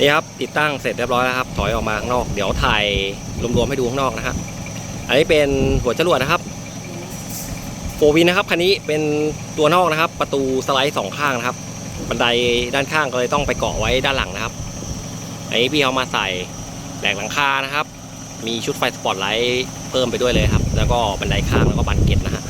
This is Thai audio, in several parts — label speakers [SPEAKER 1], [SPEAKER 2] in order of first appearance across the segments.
[SPEAKER 1] นี่ครับติดตั้งเสร็จเรียบร้อยแล้วครับ ถอยออกมาข้างนอก เดี๋ยวถ่ายรวมๆให้ดูข้างนอกนะฮะอันนี้เป็นหัวจรวดนะครับโฟวินนะครับคันนี้เป็นตัวนอกนะครับ ประตูสไลด์สองข้างนะครับ บันไดด้านข้างก็เลยต้องไปเกาะไว้ด้านหลังนะครับ อันนี้พี่เอามาใส่แหลกหลังคานะครับ มีชุดไฟสปอตไลท์เพิ่มไปด้วยเลยครับ แล้วก็บันไดข้างแล้วก็บันเก็ตนะฮะ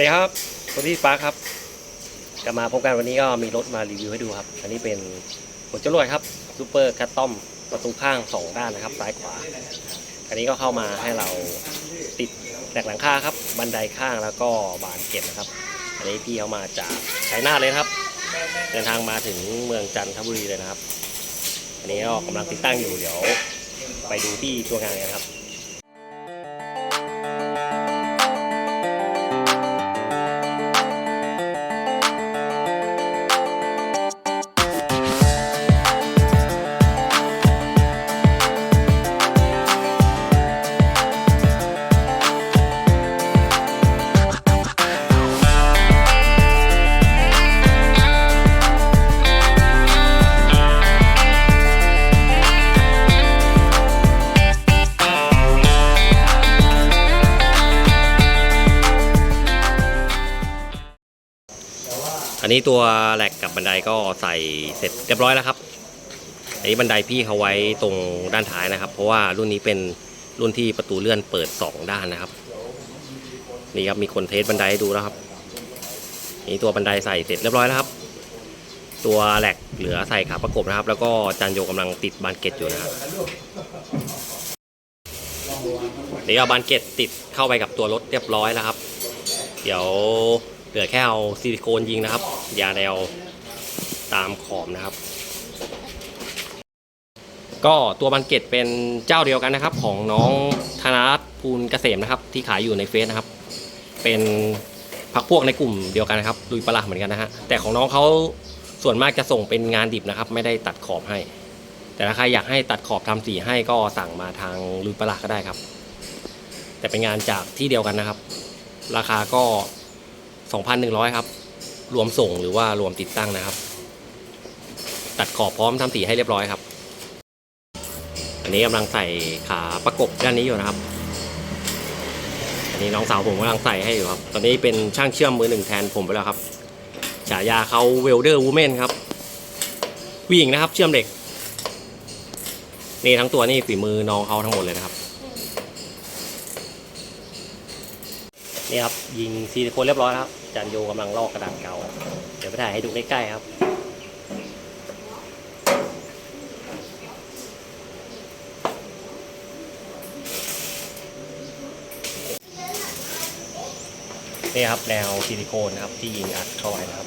[SPEAKER 1] สวัสดีครับคนที่ปาครับกลับมาพบกันวันนี้ก็มีรถมารีวิวให้ดูครับ อันนี้เป็นหัวจรวดครับซูเปอร์คัตตอมประตูข้างสองด้านนะครับ ซ้ายขวา อันนี้ก็เข้ามาให้เราติดแหลกหลังคาครับ บันไดข้างแล้วก็บานเกล็ดนะครับ อันนี้พี่เขามาจากชัยนาทเลยครับ เดินทางมาถึงเมืองจันทบุรีเลยนะครับ อันนี้ก็กำลังติดตั้งอยู่เดี๋ยว ไปดูที่ตัวงานกันครับ นนี้ตัวแหลกกับบันไดก็ใส่เสร็จเรียบร้อยแล้วครับ อันนี้บันไดพี่เขาไว้ตรงด้านท้ายนะครับ เพราะว่ารุ่นนี้เป็นรุ่นที่ประตูเลื่อนเปิด 2 ด้านนะครับ นี่ครับมีคนเทสบันไดให้ดูแล้วครับ นี่ตัวบันไดใส่เสร็จเรียบร้อยแล้วครับ ตัวแหลกเหลือใส่ขาประกบนะครับ แล้วก็จานโยกำลังติดบานเกตอยู่นะครับนี่เอาบานเกตติดเข้าไปกับตัวรถเรียบร้อยแล้วครับ เดี๋ยว เหลือแค่เอาซิลิโคนยิงนะครับ ยาแนวตามขอบนะครับ ก็ตัวบันเกตเป็นเจ้าเดียวกันนะครับ ของน้องธนรัตน์ภูลเกษมนะครับ ที่ขายอยู่ในเฟซนะครับ เป็นพักพวกในกลุ่มเดียวกันนะครับลุยปลาเหมือนกันนะฮะแต่ของน้องเขาส่วนมากจะส่งเป็นงานดิบนะครับ ไม่ได้ตัดขอบให้ แต่ถ้าใครอยากให้ตัดขอบทำสีให้ก็สั่งมาทางลุยปลาก็ได้ครับ แต่เป็นงานจากที่เดียวกันนะครับ ราคาก็ 2,100 ครับ รวมส่งหรือว่ารวมติดตั้งนะครับ ตัดขอบพร้อมทำสีให้เรียบร้อยครับ อันนี้กำลังใส่ขาประกบด้านนี้อยู่นะครับ อันนี้น้องสาวผมกำลังใส่ให้อยู่ครับ ตอนนี้เป็นช่างเชื่อมมือหนึ่งแทนผมไปแล้วครับ ฉายาเขาเวลเดอร์วูแมนครับผู้หญิงนะครับ เชื่อมเหล็ก นี่ทั้งตัวนี่ฝีมือน้องเขาทั้งหมดเลยนะครับนี่ครับยิงซิลิโคนเรียบร้อยแล้วครับ จานโยกำลังลอกกระดาษเก่า เดี๋ยวไปถ่ายให้ดูใกล้ๆครับนี่ครับแนวซิลิโคนนะครับที่ยิงอัดเข้าไว้นะครับ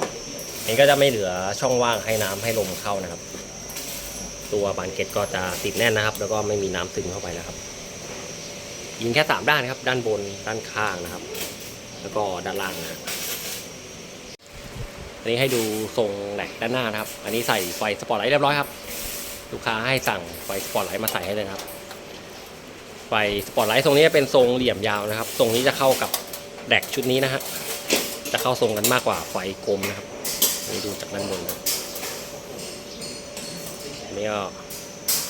[SPEAKER 1] นี่ก็จะไม่เหลือช่องว่างให้น้ำให้ลมเข้านะครับ ตัวบานเกตก็จะติดแน่นนะครับ แล้วก็ไม่มีน้ำซึมเข้าไปนะครับ ยิงแค่สามด้านครับ ด้านบนด้านข้างนะครับ แล้วก็ด้านล่างนะ อันนี้ให้ดูทรงแหลกด้านหน้านะครับ อันนี้ใส่ไฟสปอร์ตไลท์เรียบร้อยครับ ลูกค้าให้สั่งไฟสปอร์ตไลท์มาใส่ให้เลยครับ ไฟสปอร์ตไลท์ทรงนี้เป็นทรงเหลี่ยมยาวนะครับ ทรงนี้จะเข้ากับแดกชุดนี้นะฮะ จะเข้าทรงกันมากกว่าไฟกลมนะครับนนี่ดูจากด้านบนนะอันนี้ก็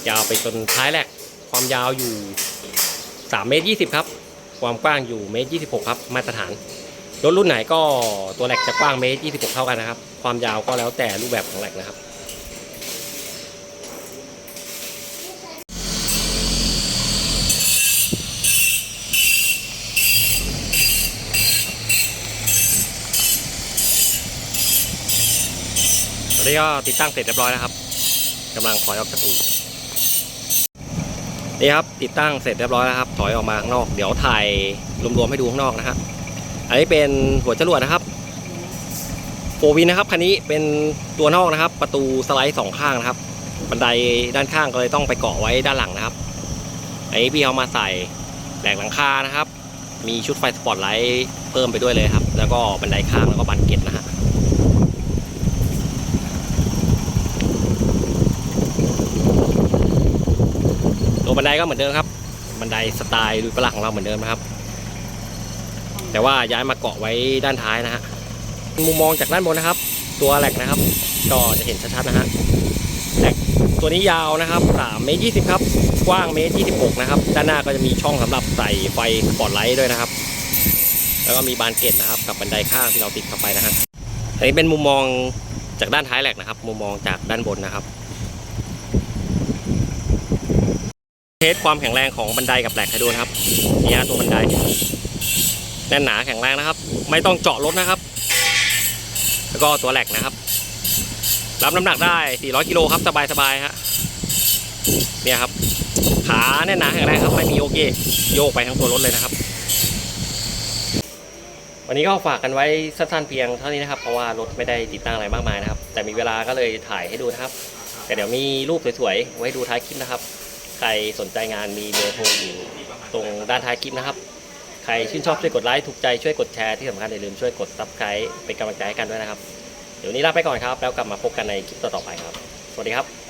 [SPEAKER 1] ยาวไปจนท้ายแหลก ความยาวอยู่3เมตร20 ครับ ความกว้างอยู่เมตร26 ครับ มาตรฐาน รถรุ่นไหนก็ตัวแหลกจะกว้างเมตร26 เท่ากันนะครับ ความยาวก็แล้วแต่รูปแบบของแหลกนะครับ ตอนนี้ก็ติดตั้งเสร็จเรียบร้อยแล้วครับกำลังถอยออกจากอู่นี่ครับติดตั้งเสร็จเรียบร้อยแล้วครับ ถอยออกมาข้างนอก เดี๋ยวถ่ายรวมๆให้ดูข้างนอกนะฮะ อันนี้เป็นหัวจรวดนะครับโฟวินนะครับคันนี้เป็นตัวนอกนะครับ ประตูสไลด์สองข้างนะครับ บันไดด้านข้างก็เลยต้องไปเกาะไว้ด้านหลังนะครับ อันนี้พี่เอามาใส่แหลกหลังคานะครับ มีชุดไฟสปอตไลท์เพิ่มไปด้วยเลยครับ แล้วก็บันไดข้างแล้วก็บันเก็ตนะฮะตัวบันไดก็เหมือนเดิมครับ บันไดสไตล์ลุยประหลาของเราเหมือนเดิมนะครับ แต่ว่าย้ายมาเกาะไว้ด้านท้ายนะฮะมุมมองจากด้านบนนะครับ ตัวแหลกนะครับ ก็จะเห็นชัดๆนะฮะแหลกตัวนี้ยาวนะครับ3เมตร20ครับกว้างเมตร26นะครับด้านหน้าก็จะมีช่องสำหรับใส่ไฟสปอตไลท์ด้วยนะครับ แล้วก็มีบานเกล็ดนะครับ กับบันไดข้างที่เราติดเข้าไปนะฮะอันนี้เป็นมุมมองจากด้านท้ายแหลกนะครับ มุมมองจากด้านบนนะครับเทสความแข็งแรงของบันไดกับแหลกให้ดูนะครับนี่ฮะตัวบันได น่นหนาแข็งแรงนะครับ ไม่ต้องเจาะรถนะครับ แล้วก็ตัวแหลกนะครับ รับน้ำหนักได้ 400 กิโลครับ สบายๆฮะเนี่ยครับ ขาแน่นหนาแข็งแรงครับไม่มีโยกเยกโยกไปทั้งตัวรถเลยนะครับ วันนี้ก็ฝากกันไว้สั้นๆเพียงเท่านี้นะครับ เพราะว่ารถไม่ได้ติดตั้งอะไรมากมายนะครับ แต่มีเวลาก็เลยถ่ายให้ดูนะครับ แต่เดี๋ยวมีรูปสวยๆไว้ดูท้ายคลิปนะครับ ใครสนใจงานมีเบอร์โทรอยู่ตรงด้านท้ายคลิปนะครับ ใครชื่นชอบช่วยกดไลค์ถูกใจช่วยกดแชร์ที่สำคัญอย่าลืมช่วยกดซับสไครต์เป็นกำลังใจให้กันด้วยนะครับ เดี๋ยวนนี้ลาไปก่อนครับ แล้วกลับมาพบกันในคลิปต่อๆไปครับ สวัสดีครับ